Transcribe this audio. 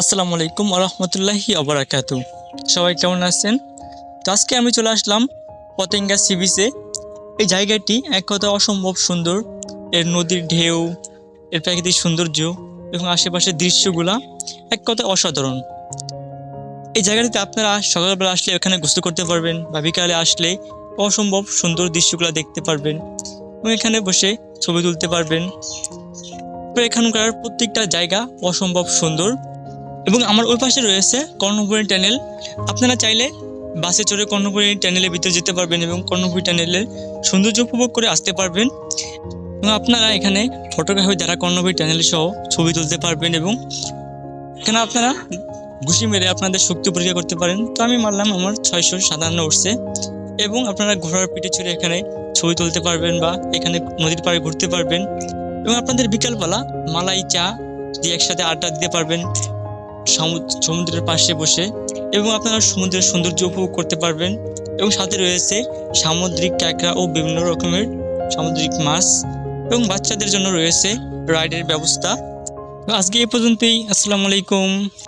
আসসালামু আলাইকুম রহমতুল্লাহি অবরাকাতু সবাই কেমন আছেন? তো আজকে আমি চলে আসলাম পতেঙ্গা সি বিচে এই জায়গাটি এক কথা অসম্ভব সুন্দর। এর নদীর ঢেউ, এর প্রাকৃতিক সৌন্দর্য এবং আশেপাশের দৃশ্যগুলা এক কথা অসাধারণ। এই জায়গাটিতে আপনারা সকালবেলা আসলে এখানে গোসল করতে পারবেন বা বিকালে আসলে অসম্ভব সুন্দর দৃশ্যগুলো দেখতে পারবেন এবং এখানে বসে ছবি তুলতে পারবেন। এখানকার প্রত্যেকটা জায়গা অসম্ভব সুন্দর। এবং আমার ওই পাশে রয়েছে কর্ণপুরী টানেল আপনারা চাইলে বাসে চড়ে কর্ণপুরী টানেলের ভিতরে যেতে পারবেন এবং কর্ণপুরী টানেলের সৌন্দর্য উপভোগ করে আসতে পারবেন। এবং আপনারা এখানে ফটোগ্রাফি দ্বারা কর্ণপুরী টানেল সহ ছবি তুলতে পারবেন এবং এখানে আপনারা ঘুষি মেরে আপনাদের শক্তি পরীক্ষা করতে পারেন, তো আমি মারলাম আমার ছয়শো সাতান্ন উঠছে এবং আপনারা ঘোড়ার পিঠে চড়ে এখানে ছবি তুলতে পারবেন বা এখানে নদীর পাড়ে ঘুরতে পারবেন। এবং আপনাদের বিকালবেলা মালাই চা দিয়ে একসাথে আড্ডা দিতে পারবেন। সমুদ্রের পাশে বসে এবং আপনারা সমুদ্রের সৌন্দর্য উপভোগ করতে পারবেন। এবং সাথে রয়েছে সামুদ্রিক ক্যাকড়া ও বিভিন্ন রকমের সামুদ্রিক মাছ। এবং বাচ্চাদের জন্য রয়েছে রাইডের ব্যবস্থা। আজকে এ পর্যন্তই। আসসালামু আলাইকুম।